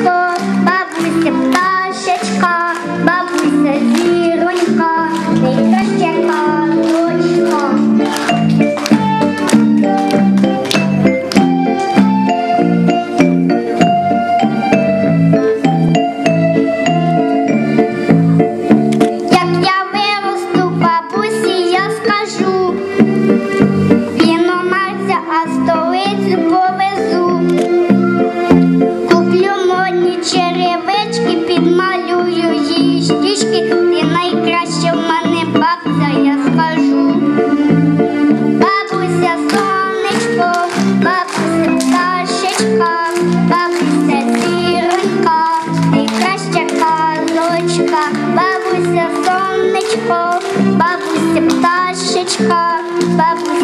much малюю її стіжки, ти найкраще в мене бабця, я скажу. Бабуся, сонечко, бабуся, пташечка, бабуся, зіронька, ти краща казочка, бабуся, сонечко, бабуся, пташечка, бабуся.